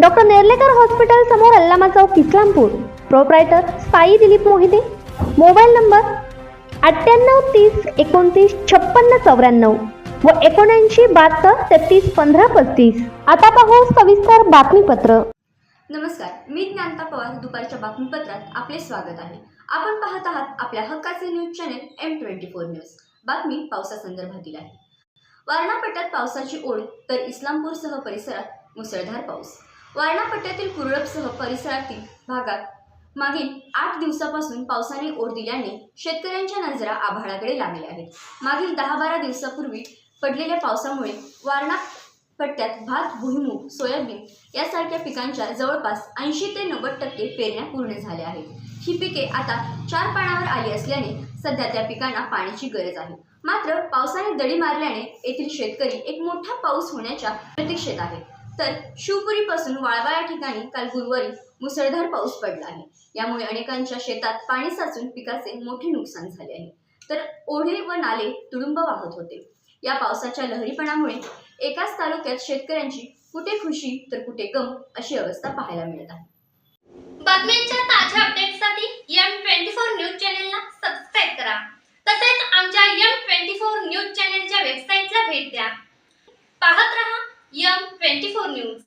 Doctor Nerlekar hospital समोर Allama Chowk Islampur. Proprietor Sai Dilip Mohite. Mobile number अठ्ठ्याण्णव तीस एकोणतीस छप्पन्न चौऱ्याण्णव व एकोणऐंशी बहात्तर तेहतीस पंधरा पस्तीस. आता पाहू सविस्तर बातमीपत्र. नमस्कार मी ज्ञानता पवार दुपारच्या बातमीपत्रात आपले स्वागत आहे. आपण पाहत आहात आपल्या हक्काचे news channel M twenty four news. बातमी पावसासंदर्भातील आहे. वारणा पावसाची ओढ तर इस्लामपूरसह परिसरात मुसळधार पाऊस. वारणापट्ट्यातील कुरळपसह परिसरातील भागात. मागील आठ दिवसापासून पावसाने ओढ दिल्याने शेतकऱ्यांच्या नजरा आभाळाकडे लागल्या आहेत. मागील दहा बारा दिवसापूर्वी पडलेल्या पावसामुळे वारणा पट्ट्यात भात भुईमूग सोयाबीन यासारख्या पिकांच्या जवळपास ऐंशी ते नव्वद टक्के पेरण्या पूर्ण झाल्या आहेत. ही पिके आता चार पाण्यावर आली असल्याने सध्या त्या पिकांना पाण्याची गरज आहे. मात्र पावसाने दडी मारल्याने येथील शेतकरी एक मोठा पाऊस होण्याच्या प्रतीक्षेत आहे तर शिवपुरीपासून वाळवा या ठिकाणी काल गुरुवारी मुसळधार पाऊस पडला आहे. यामुळे अनेकांच्या शेतात पाणी साचून पिकाचे मोठे नुकसान झाले आहे. तर ओढे व नाले तुडुंब वाहत होते. या पावसाच्या लहरीपणामुळे एकाच तालुक्यात शेतकऱ्यांची कुठे खुशी तर कुठे गम अशी अवस्था पाहायला मिळत आहे. बातम्यांच्या ताज्या अपडेटसाठी एम ट्वेंटी फोर न्यूज चॅनेलला सबस्क्राईब करा. तसेच आमच्या एम ट्वेंटी फोर न्यूज चॅनेलच्या वेबसाईटला भेट द्या. पाहत रहा यम ट्वेंटी फोर न्यूज